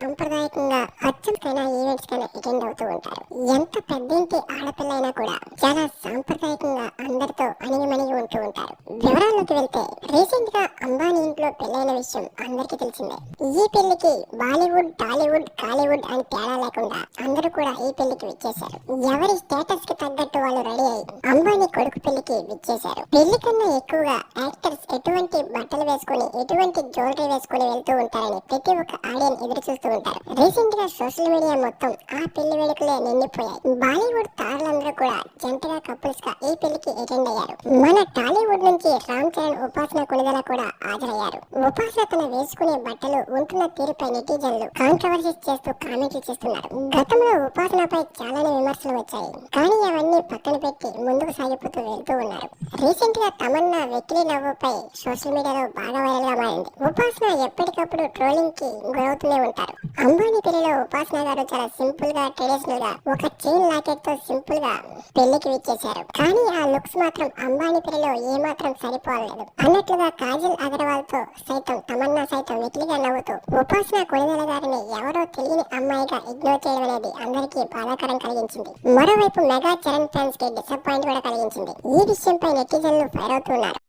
సాంప్రదాయకంగా అత్యంతైనా ఈవెంట్స్ కైనా అటెండ్ అవుతూ ఉంటారు. ఎంత పెద్ద ఇంటి ఆడపిల్ల అయినా కూడా చాలా సాంప్రదాయ అందరితో అణిగిమణిగి ఉంటూ ఉంటారు. వివరాల్లోకి వెళ్తే రీసెంట్గా అంబానీ ఇంట్లో పెళ్ళైన విషయం అందరికీ తెలిసిందే. ఈ పెళ్ళికి బాలీవుడ్ టాలీవుడ్ కాలీవుడ్ అని తేడా లేకుండా అందరూ కూడా ఈ పెళ్ళికి విచ్చేశారు. ఎవరి స్టేటస్కి తగ్గట్టు వాళ్ళు రెడీ అయ్యి అంబానీ కొడుకు పెళ్ళికి విచ్చేశారు. పెళ్ళి కన్నా ఎక్కువగా యాక్టర్స్ ఎటువంటి బట్టలు వేసుకుని ఎటువంటి జ్యువెలరీ వేసుకుని వెళ్తూ ఉంటారని ప్రతి ఒక్క ఆడియన్ ఎదురు చూస్తూ ఉంటారు. రీసెంట్గా సోషల్ మీడియా మొత్తం ఆ పెళ్ళి వేడుకలే నిండిపోయాయి. బాలీవుడ్ తారలందరూ కూడా జంటగా కపుల్స్గా ఈ పెళ్ళికి అటెండ్ అయ్యారు. మన టాలీవుడ్ నుంచి రామ్ చరణ్ ఉపాసన కొనిదల కూడా హాజరయ్యారు. ఉపాసన తన వేసుకునే బట్టలు ఉంటున్న తీరుపై నెటిజన్లు కాంట్రవర్సీస్ చేస్తూ కామెంట్లు చేస్తున్నారు. గతంలో ఉపాసనపై చాలానే విమర్శలు వచ్చాయి. కానీ అవన్నీ పక్కన పెట్టి ముందుకు సాగిపోతూ వెళ్తూ ఉన్నారు. రీసెంట్గా తమన్నా వెకిలి నవ్వుపై సోషల్ మీడియాలో బాగా వైరల్గా మారింది. ఉపాసన ఎప్పటికప్పుడు ట్రోలింగ్కి గురవుతూనే ఉంటారు. అంబానీ పెళ్ళిలో ఉపాసన గారు చాలా సింపుల్గా ట్రెడిషనల్గా ఒక చైన్ లాకెట్తో సింపుల్గా పెళ్ళికి విచ్చేశారు. కానీ ఆ లుక్స్ మాత్రం అంబానీ పెళ్ళిలో ఏమాత్రం సరిపోలేదు. అన్నట్లుగా కాజల్ అగర్వాల్తో సైతం తమన్నా సైతం వెకిలిగా నవ్వుతూ ఉపాసన కొనిదల గారిని ఎవరో తెలియని అమ్మాయిగా ఇగ్నోర్ చేయడం అనేది అందరికీ బాధాకరం కలిగించింది. మరోవైపు మెగా చరణ్ ఫ్యాన్స్కి డిసప్పాయింట్ కూడా కలిగించింది. ఈ విషయంపై నెటిజన్లు ఫైర్ అవుతున్నారు.